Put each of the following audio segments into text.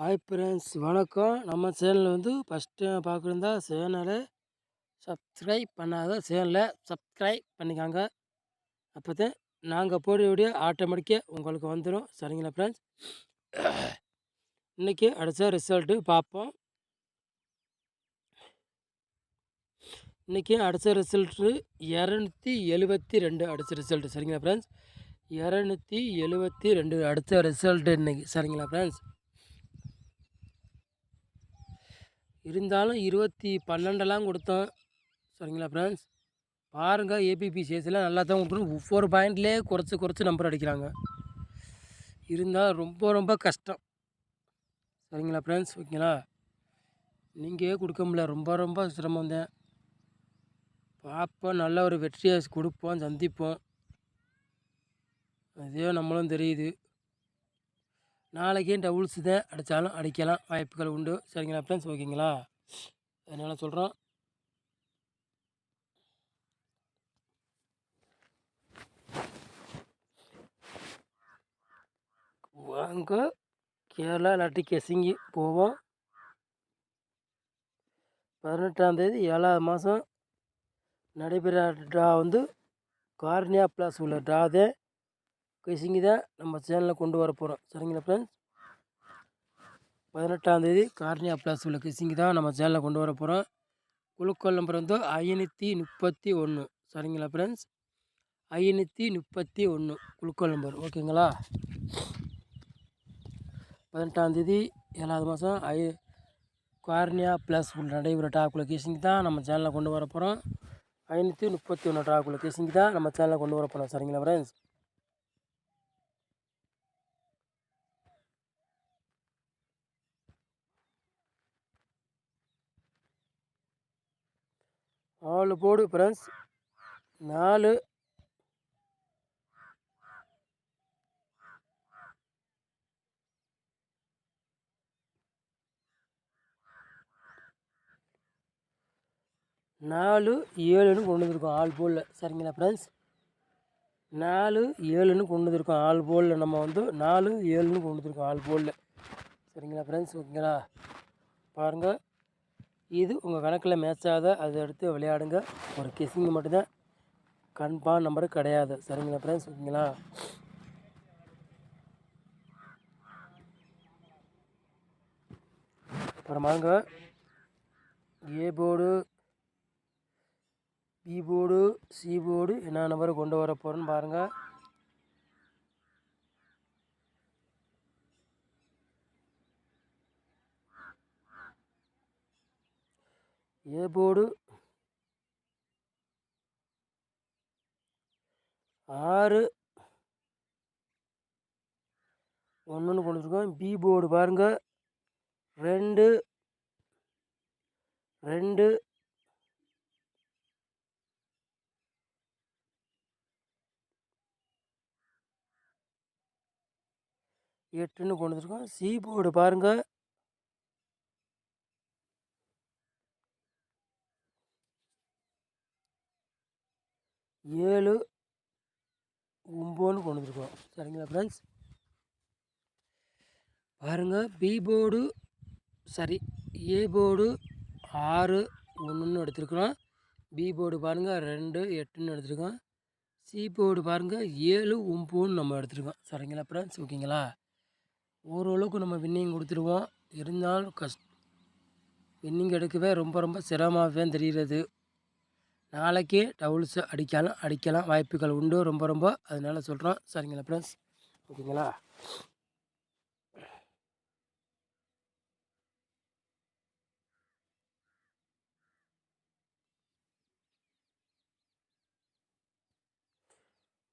Hi friends வணக்கம். நம்ம சேனலில் வந்து ஃபஸ்ட்டு பார்க்குறதா சேனலை சப்ஸ்கிரைப் பண்ணாத சேனலை சப்ஸ்கிரைப் பண்ணிக்காங்க. அப்போ தான் நாங்கள் போட வீடியோ ஆட்டோமேட்டிக்காக உங்களுக்கு வந்துடும் சரிங்களா ஃப்ரெண்ட்ஸ் இன்றைக்கி அடித்த ரிசல்ட்டு பார்ப்போம். இன்றைக்கி அடித்த ரிசல்ட்டு இரநூத்தி எழுபத்தி ரெண்டு அடித்த ரிசல்ட்டு சரிங்களா ஃப்ரெண்ட்ஸ் இரநூத்தி எழுபத்தி ரெண்டு அடுத்த ரிசல்ட்டு இன்றைக்கி சரிங்களா ஃப்ரெண்ட்ஸ் இருந்தாலும் இருபத்தி பன்னெண்டெல்லாம் கொடுத்தோம். சரிங்களா ஃப்ரெண்ட்ஸ் பாருங்கள் ஏபிபி சேஸில் நல்லா தான் கொடுக்கணும். ஒவ்வொரு பாயிண்ட்லேயே குறைச்சி குறைச்சி நம்பர் அடிக்கிறாங்க. இருந்தால் ரொம்ப ரொம்ப கஷ்டம். சரிங்களா ஃப்ரெண்ட்ஸ் ஓகேங்களா நீங்கள் கொடுக்க முடியல. ரொம்ப ரொம்ப சிரமம் தான் பார்ப்போம். நல்ல ஒரு வெற்றியை கொடுப்போம். சந்திப்போம். அதே நம்மளும் தெரியுது. நாளைக்கே டபுள்ஸ் தான் அடித்தாலும் அடிக்கலாம் வாய்ப்புகள் உண்டு. சரிங்களா ஃப்ரெண்ட்ஸ் ஓகேங்களா? அதனால் சொல்கிறோம் வாங்க. கேரளா இல்லாட்டி கெசிங்கி போவோம். பதினெட்டாந்தேதி ஏழாவது மாதம் நடைபெற ட்ரா வந்து கார்னியா ப்ளஸ் உள்ள ட்ரா தான் கிசிங்கி தான் நம்ம சேனலில் கொண்டு வர போகிறோம் சரிங்களா ஃப்ரெண்ட்ஸ் பதினெட்டாந்தேதி கார்னியா பிளாஸ் உள்ள கிசிங்கி தான் நம்ம சேனலில் கொண்டு வர போகிறோம் குழுக்கள் நம்பர் வந்து ஐநூற்றி முப்பத்தி ஒன்று சரிங்களா ஃப்ரெண்ட்ஸ் ஐநூற்றி முப்பத்தி ஒன்று குழுக்கள் நம்பர் ஓகேங்களா பதினெட்டாந்தேதி ஏழாவது மாதம் ஐ கார்னியா ப்ளஸ் உள்ள நடைபெற டாக்குள்ள கேசிங் தான் நம்ம சேனலில் கொண்டு வர போகிறோம் ஐநூற்றி முப்பத்தி ஒன்று டாக்குள்ள கேசிங் தான் நம்ம சேனலில் கொண்டு வர போகிறோம் சரிங்களா ஃப்ரெண்ட்ஸ் நாலு போடு ஃப்ரெண்ட்ஸ் நாலு. நாலு ஏழுன்னு கொண்டு வந்துருக்கோம் ஆள் போலில் சரிங்களா ஃப்ரெண்ட்ஸ் நாலு ஏழுன்னு கொண்டு வந்துருக்கோம் ஆள் போலில் நம்ம வந்து நாலு ஏழுன்னு கொண்டு வந்துருக்கோம் ஆள் போலில் சரிங்களா ஃப்ரெண்ட்ஸ் ஓகேங்களா? பாருங்கள் இது உங்கள் கணக்கில் மேட்ச் ஆகாத? அதை எடுத்து விளையாடுங்க. ஒரு கிசிங் மட்டும்தான். கன்ஃபார்ம் நம்பரு கிடையாது. சரிங்களா ஃப்ரெண்ட்ஸ் ஓகேங்களா? அப்புறமாங்க A board B board C board என்ன நம்பரை கொண்டு வர போகிறோன்னு பாருங்கள் ஏ போர்டு ஆறு. ஒன்றுன்னு கொடுத்துருக்கோம். பி போர்டு பாருங்கள் ரெண்டு. ரெண்டு. எட்டுன்னு கொண்டு வந்துருக்கோம் சி போர்டு பாருங்கள் ஏழு ஒம்போன்னு கொண்டு வந்துருக்கோம். சரிங்களா ஃப்ரெண்ட்ஸ் பாருங்கள் பி போர்டு சரி ஏ போர்டு ஆறு ஒன்றுன்னு எடுத்துருக்குறோம். பி போர்டு பாருங்கள் ரெண்டு எட்டுன்னு எடுத்துருக்கோம். சி போர்டு பாருங்கள் ஏழு ஒம்போன்னு நம்ம எடுத்துருக்கோம். சரிங்களா ஃப்ரெண்ட்ஸ் ஓகேங்களா ஓரளவுக்கு நம்ம வின்னிங் கொடுத்துருவோம். இருந்தாலும் கஷ்ட வின்னிங் எடுக்கவே ரொம்ப ரொம்ப சிரமமாகவே தெரிகிறது. நாளைக்கு டவுல்ஸ் அடிக்கலாம் அடிக்கலாம் வாய்ப்புகள் உண்டு. ரொம்ப ரொம்ப. அதனால் சொல்கிறோம் சரிங்களா ஃப்ரெண்ட்ஸ் ஓகேங்களா?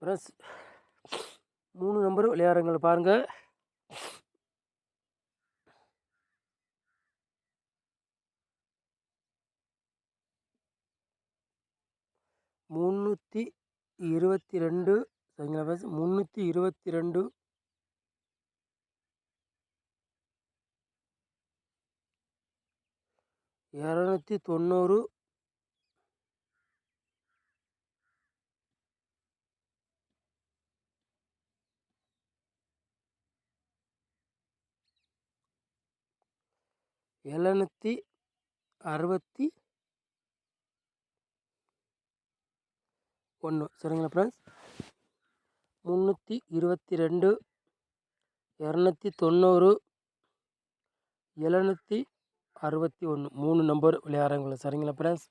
ஃப்ரெண்ட்ஸ் மூணு நம்பர் விளையாடுறவங்களை பாருங்கள் முந்நூற்றி இருபத்தி ரெண்டு சரிங்களா ஃப்ரெண்ட்ஸ் முந்நூற்றி இருபத்தி ரெண்டு. இரநூத்தி தொண்ணூறு. எழுநூற்றி அறுபத்தி ஒன்று சரிங்களா ஃப்ரெண்ட்ஸ் முந்நூற்றி இருபத்தி ரெண்டு இரநூத்தி தொண்ணூறு எழுநூற்றி அறுபத்தி ஒன்று மூணு நம்பர் விளையாடுறாங்களா சரிங்களா ஃப்ரெண்ட்ஸ்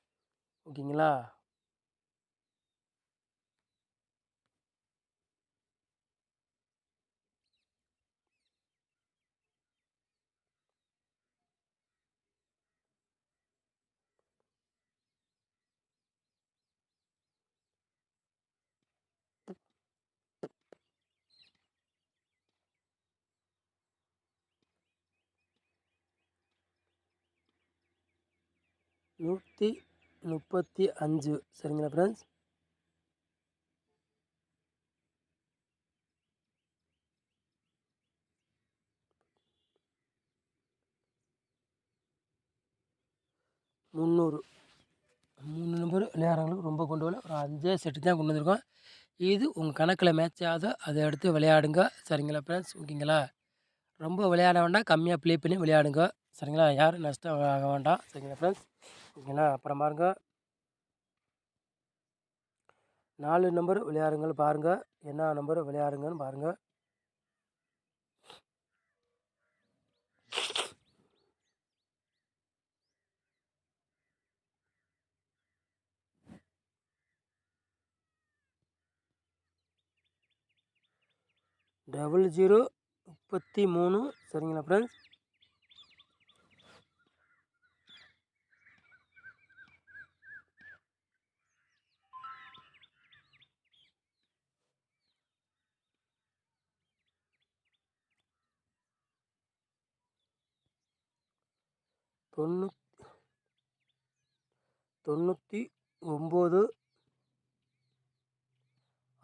ஓகேங்களா? நூற்றி முப்பத்தி அஞ்சு. சரிங்களா ஃப்ரெண்ட்ஸ் முந்நூறு. மூணு நம்பர் விளையாடுறவங்களுக்கு ரொம்ப கொண்டு வரல ஒரு அஞ்சே செட்டு தான் கொண்டு வந்திருக்கோம். இது உங்கள் கணக்கில் மேட்ச் ஆகுதோ? அதை எடுத்து விளையாடுங்க. சரிங்களா ஃப்ரெண்ட்ஸ் ஓகேங்களா? ரொம்ப விளையாட வேண்டாம். கம்மியாக ப்ளே பண்ணி விளையாடுங்க. சரிங்களா? யாரும் நஷ்டம் ஆக வேண்டாம். சரிங்களா ஃப்ரெண்ட்ஸ் ஓகேங்களா அப்புறம் பாருங்கள் நாலு நம்பர் விளையாடுங்கள் பாருங்கள் என்ன நம்பர் விளையாடுங்கன்னு பாருங்கள் டபுள் ஜீரோ முப்பத்தி மூணு. சரிங்களா ஃப்ரெண்ட்ஸ் தொண்ணூ தொண்ணூற்றி ஒம்பது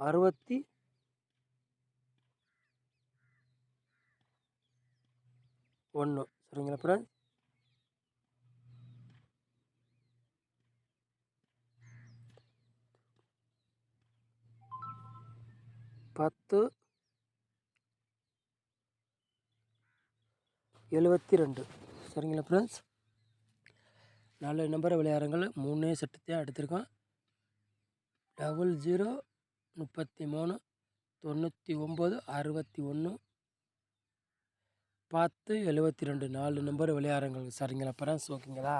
அறுபத்தி ஒன்று சரிங்களா ஃப்ரெண்ட்ஸ் பத்து எழுபத்தி ரெண்டு. சரிங்களா ஃப்ரெண்ட்ஸ் நாலு நம்பர் விளையாடுங்கள். மூணு சட்டத்தையும் எடுத்திருக்கோம் டபுள் ஜீரோ முப்பத்தி மூணு தொண்ணூற்றி ஒம்பது அறுபத்தி ஒன்று பத்து எழுபத்தி ரெண்டு நாலு நம்பர் விளையாடுங்கள். சரிங்களா ஃப்ரெண்ட்ஸ் ஓகேங்களா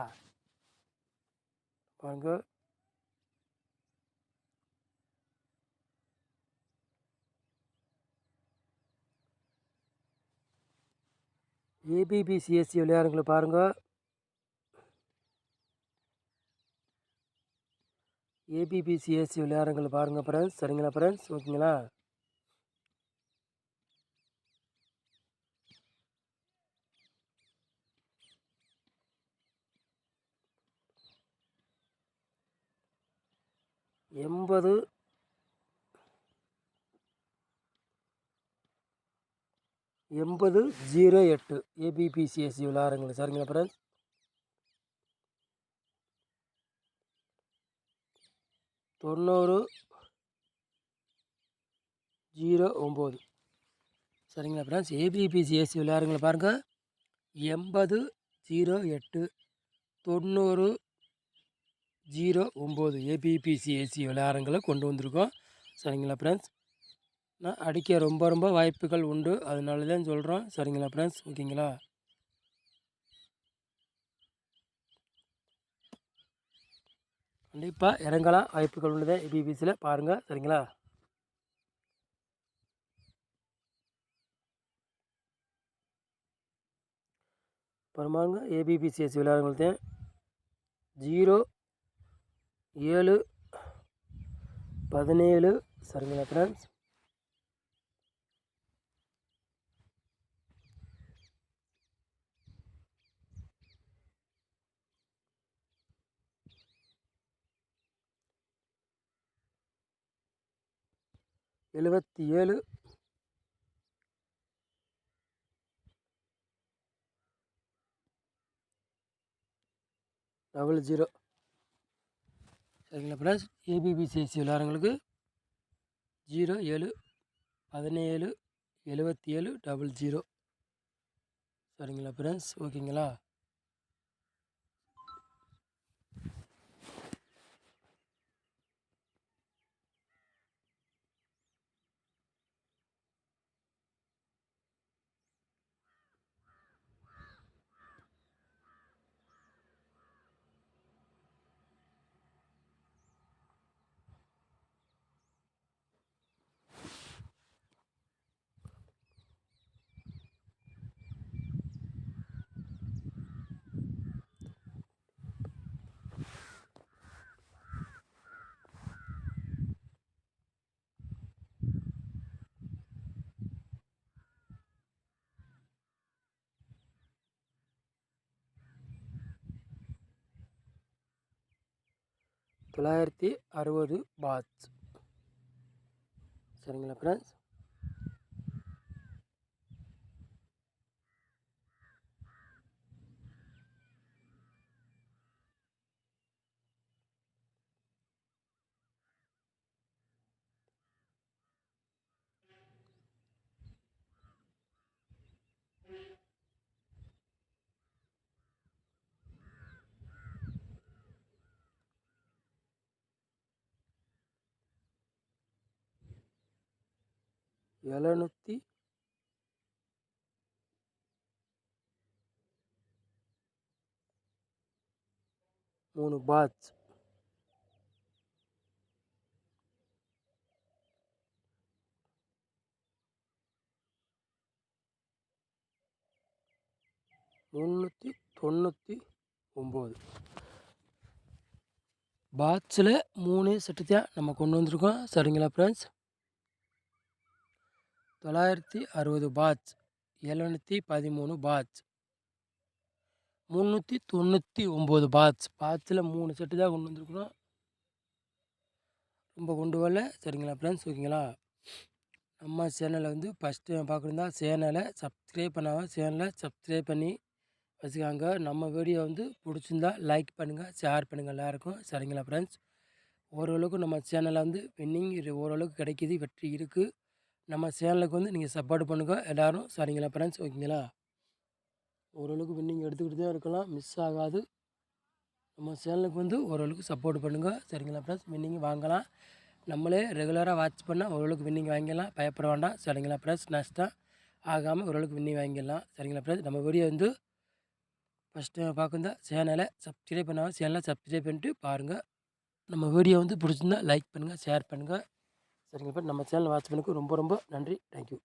பாருங்க. ஏபிபிசிஎஸ்சி விளையாடுங்களை பாருங்கள் ஏபிபிசிஎஸ்சி விளையாடுங்களை பாருங்கள் ஃப்ரெண்ட்ஸ் சரிங்களா ஃப்ரெண்ட்ஸ் ஓகேங்களா? எண்பது. எண்பது ஜீரோ எட்டு. ஏபிபிசிஎஸ்சி விளையாடுங்கள் சரிங்களா ஃப்ரெண்ட்ஸ் தொண்ணூறு ஜீரோ ஒம்பது. சரிங்களா ஃப்ரெண்ட்ஸ் ஏபிபிசிஎஸ்சி விளையாடுங்களை பாருங்கள் எண்பது ஜீரோ எட்டு தொண்ணூறு ஜீரோ ஒம்பது ஏபிபிசிஎஸ்சி விளையாடுங்களை கொண்டு வந்திருக்கோம். சரிங்களா ஃப்ரெண்ட்ஸ் நான் அடிக்க ரொம்ப ரொம்ப வாய்ப்புகள் உண்டு. அதனால தான் சொல்கிறோம் சரிங்களா ஃப்ரெண்ட்ஸ் ஓகேங்களா கண்டிப்பாக இறங்கலாம். வாய்ப்புகள் உண்டு தான் ஏபிபிசியில் பாருங்கள் சரிங்களா? அப்புறமாங்க ஏபிபிசிஎஸ் விளையாடுங்களுக்கு ஜீரோ ஏழு பதினேழு. சரிங்களா ஃப்ரெண்ட்ஸ் எழுபத்தி ஏழு டபுள் ஜீரோ. சரிங்களா ஃப்ரெண்ட்ஸ் ஏபிபிசிஎஸ்சி விளையாடுறவங்களுக்கு ஜீரோ ஏழு பதினேழு எழுபத்தி ஏழு டபுள் ஜீரோ. சரிங்களா ஃப்ரெண்ட்ஸ் ஓகேங்களா? தொள்ளாயிரத்தி அறுபது பாட்ஸ் சரிங்களா ஃப்ரெண்ட்ஸ் எழுநூற்றி மூணு பாத். முந்நூற்றி தொண்ணூற்றி ஒம்பது. பாட்ஸில் மூணு செட்டு தான் நம்ம கொண்டு வந்திருக்கோம். சரிங்களா ஃப்ரெண்ட்ஸ் தொள்ளாயிரத்தி அறுபது பாட்ச் எழுநூற்றி பதிமூணு பாட்ச் முந்நூற்றி தொண்ணூற்றி ஒம்பது பாட்ச் பாட்சில் மூணு செட்டு தான் கொண்டு வந்திருக்குறோம் ரொம்ப கொண்டு வரல. சரிங்களா ஃப்ரெண்ட்ஸ் ஓகேங்களா நம்ம சேனலை வந்து ஃபஸ்ட்டு பார்க்குறதா சேனலை சப்ஸ்கிரைப் பண்ணாமல் சேனலை சப்ஸ்கிரைப் பண்ணி வச்சுக்காங்க. நம்ம வீடியோ வந்து பிடிச்சிருந்தா லைக் பண்ணுங்கள் ஷேர் பண்ணுங்கள் எல்லாருக்கும். சரிங்களா ஃப்ரெண்ட்ஸ் ஓரளவுக்கு நம்ம சேனலில் வந்து வின்னிங் ஓரளவுக்கு கிடைக்கிது வெற்றி இருக்குது நம்ம சேனலுக்கு வந்து நீங்கள் சப்போர்ட் பண்ணுங்கள் எல்லோரும் சரிங்களா ஃப்ரெண்ட்ஸ் ஓகேங்களா? ஓரளவுக்கு வின்னிங் எடுத்துக்கிட்டு தான் இருக்கலாம். மிஸ் ஆகாது. நம்ம சேனலுக்கு வந்து ஓரளவுக்கு சப்போர்ட் பண்ணுங்கள் சரிங்களா ஃப்ரெண்ட்ஸ் வின்னிங் வாங்கலாம். நம்மளே ரெகுலராக வாட்ச் பண்ணால் ஓரளவுக்கு வின்னிங் வாங்கிடலாம். பயப்பட வேண்டாம். சரிங்களா ஃப்ரெண்ட்ஸ் நஷ்டம் ஆகாமல் ஓரளவுக்கு வின்னிங் வாங்கிடலாம். சரிங்களா ஃப்ரெண்ட்ஸ் நம்ம வீடியோ வந்து ஃபஸ்ட்டு பார்க்குறதா சேனலை சப்ஸ்கிரைப் பண்ணாமல் சேனலை சப்ஸ்கிரைப் பண்ணிட்டு பாருங்கள் நம்ம வீடியோ வந்து பிடிச்சிருந்தா லைக் பண்ணுங்கள் ஷேர் பண்ணுங்கள் சரிங்க இப்போ நம்ம சேனல் வாட்ச் பண்ணுக்கு ரொம்ப ரொம்ப நன்றி. தேங்க்யூ